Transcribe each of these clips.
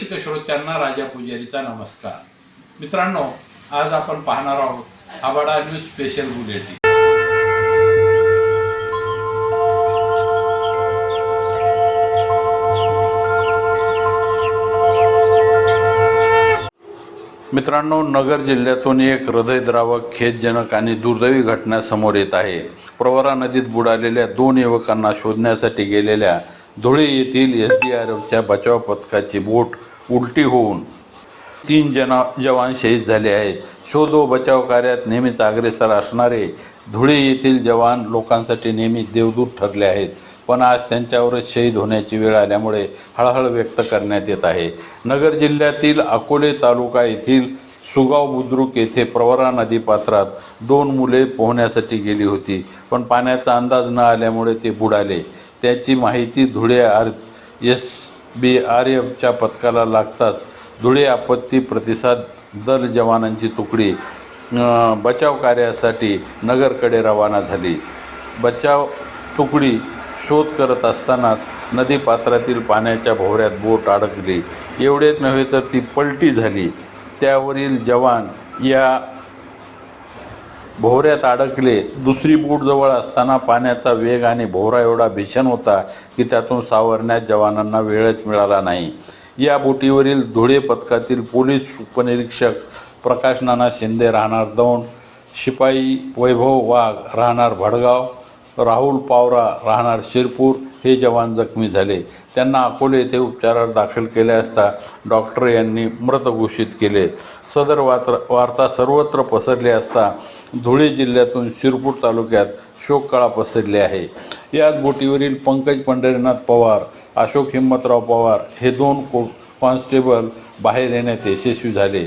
रसिक श्रोत्यांना राजा पुजारीचा नमस्कार. मित्रांनो आज आपण पाहणार आहोत आबाडा न्यूज स्पेशल बुलेटिन. मित्रांनो नगर जिल्ह्यातून एक हृदयद्रावक खेदजनक आणि दुर्दैवी घटना समोर येत आहे. प्रवरा नदीत बुडालेल्या दोन युवकांना शोधण्यासाठी गेलेल्या धुळे येथील एस डी आर एफच्या बचाव पथकाची बोट उलटी होऊन तीन जना जवान शहीद झाले आहेत. शोध व बचाव कार्यात नेहमीच अग्रेसर असणारे धुळे येथील जवान लोकांसाठी नेहमी देवदूत ठरले आहेत. पण आज त्यांच्यावरच शहीद होण्याची वेळ आल्यामुळे हळहळ व्यक्त करण्यात येत आहे. नगर जिल्ह्यातील अकोले तालुका येथील सुगाव बुद्रुक येथे प्रवरा नदी पात्रात दोन मुले पोहण्यासाठी गेली होती. पण पाण्याचा अंदाज न आल्यामुळे ते बुडाले. त्याची माहिती Dhule R S B R एफच्या पथकाला लागताच धुळे आपत्ती प्रतिसाद दल जवानांची तुकडी बचाव कार्यासाठी नगरकडे रवाना झाली. बचाव तुकडी शोध करत असतानाच नदीपात्रातील पाण्याच्या भोवऱ्यात बोट अडकली. एवढेच नव्हे तर ती पलटी झाली. त्यावरील जवान या भोवऱ्यात अडकले दुसरी बोट जवळ असताना पाण्याचा वेग आणि भोवरा एवढा भीषण होता की त्यातून सावरण्यात जवानांना वेळच मिळाला नाही. या बोटीवरील धुळे पथकातील पोलीस उपनिरीक्षक प्रकाश नाना शिंदे राहणार दौंड शिपाई वैभव वाघ राहणार भडगाव राहुल पावरा राहणार शिरपूर हे जवान जखमी झाले. त्यांना अकोले येथे उपचारात दाखल केले असता डॉक्टर यांनी मृत घोषित केले. सदर वात्र वार्ता सर्वत्र पसरली असता धुळे जिल्ह्यातून शिरपूर तालुक्यात शोककळा पसरली आहे. याच बोटीवरील पंकज पंढरीनाथ पवार अशोक हिम्मतराव पवार हे दोन को कॉन्स्टेबल बाहेर येण्यात यशस्वी झाले.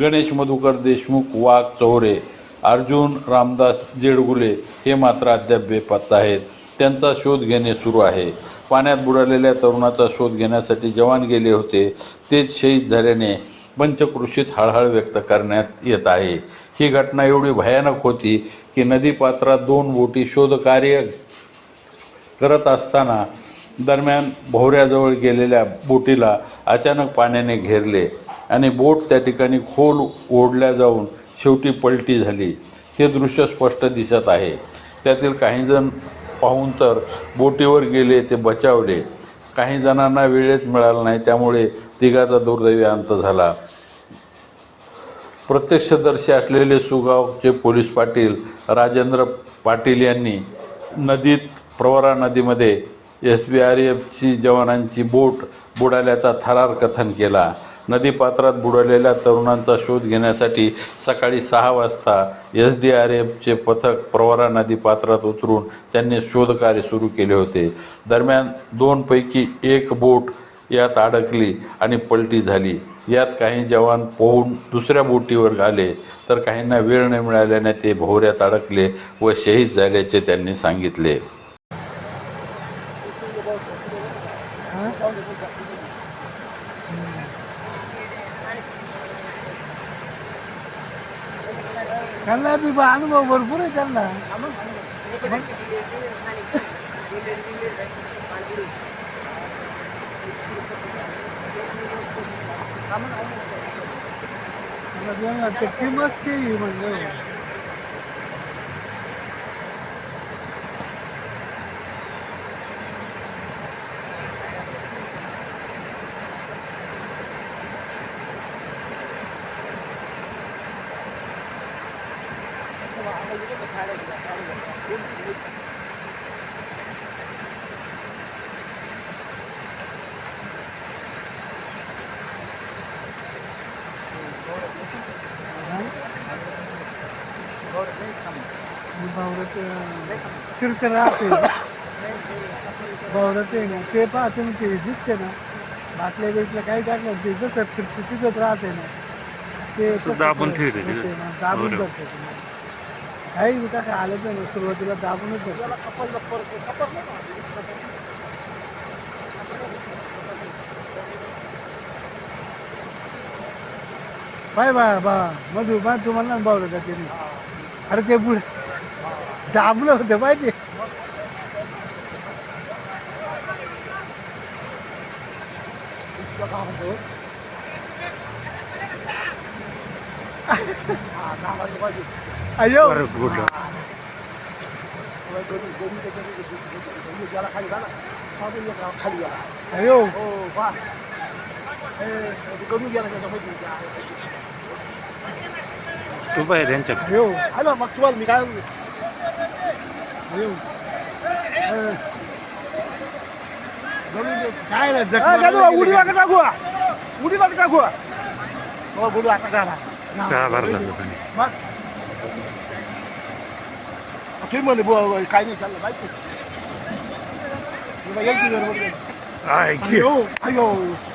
गणेश मधुकर देशमुख वाघ चौरे अर्जुन रामदास जेडगुले हे मात्र अद्याप बेपत्ता आहेत. त्यांचा शोध घेणे सुरू आहे. पाण्यात बुडालेल्या तरुणाचा शोध घेण्यासाठी जवान गेले होते. तेच शहीद झाल्याने पंचकृषीत हळहळ व्यक्त करण्यात येत आहे. ही घटना एवढी भयानक होती की नदीपात्रात दोन बोटी शोधकार्य करत असताना दरम्यान भोवऱ्याजवळ गेलेल्या बोटीला अचानक पाण्याने घेरले आणि बोट त्या ठिकाणी खोल ओढल्या जाऊन शेवटी पलटी झाली. हे दृश्य स्पष्ट दिसत आहे. त्यातील काही जण पाहून तर बोटीवर गेले ते बचावले. काही जणांना वेळेत मिळाला नाही त्यामुळे तिघाचा दुर्दैवी अंत झाला. प्रत्यक्षदर्शी असलेले सुगावचे पोलीस पाटील राजेंद्र पाटील यांनी नदीत प्रवरा नदीमध्ये एस बी आर एफची जवानांची बोट बुडाल्याचा थरार कथन केला. नदीपात्रात बुडालेल्या तरुणांचा शोध घेण्यासाठी सकाळी सहा वाजता एस डी आर एफचे पथक प्रवरा नदीपात्रात उतरून त्यांनी शोधकार्य सुरू केले होते. दरम्यान दोनपैकी एक बोट यात अडकली आणि पलटी झाली. यात काही जवान पोहून दुसऱ्या बोटीवर आले तर काहींना वेळ न मिळाल्याने ते भोवऱ्यात अडकले व शहीद झाल्याचे त्यांनी सांगितले. त्यांना मी बा- अनुभव भरपूर आहे त्यांना. किंमत मस्त केली म्हणजे. राहते ना ते पाहते ना ते दिसते ना. बाटल्या बिटल्या काही टाकलं ते जसं फिरते तिथंच राहते ना. ते तसं दाबून होते काही बी काय आलं नाही सुरुवातीला दाबूनच पाय बा बा मधु बा तुम्हाला ना का ते अरे ते पुढे दाबलं होतं पाहिजे Thank you. अयो. परत कुठं अयो. उभं आहे त्यांच्याकडे अयो. आला मग तुम्हाला मी काय अयो. काय उडी वाटत टाकू. उडी वाटत टाकू. बोलू आता करा का भरला लोकांनी मग? तुम्ही म्हणे बुवा, काय नाही चाललं माहिती तुला येईल की बरोबर येईल. आहे की? अयो अयो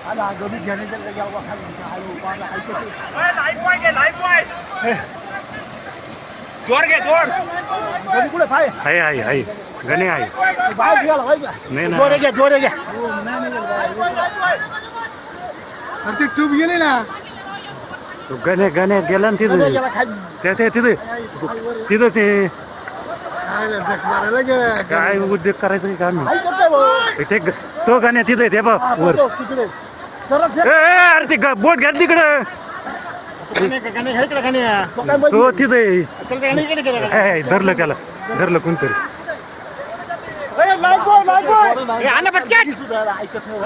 आला गमी घेण्याच्या जागी आवा खाली. अयो बाबा ऐकत जोर घे जोर. गमी कुठे? पाय आहे आहे आहे. गणे आहे. बाहेर गेला पाहिजे नाही ना जोरे घ्या जोरे घ्या. अरे ते ट्यूब गेले ना. तो गणे गणे गेला ना तिथं गेला खाली त्या त्या तिथे तिथं ते काय ना, जख मारायला गेला. काय उद्योग करायचं की काम ऐकत नाही भाऊ. ते ग- तो गाण्या तिथे ते बा हा, वर तो तिकडे. जरा ए, ए, अरे ते ग- बोट घ्या तिकडं तो काय माहिती तो तिथे नाही धरलं त्याला धरलं कोणतरी ए, लाइट बॉय, लाइट बॉय. हे आणा पटकन. सुद्धा ऐकत नाही हो.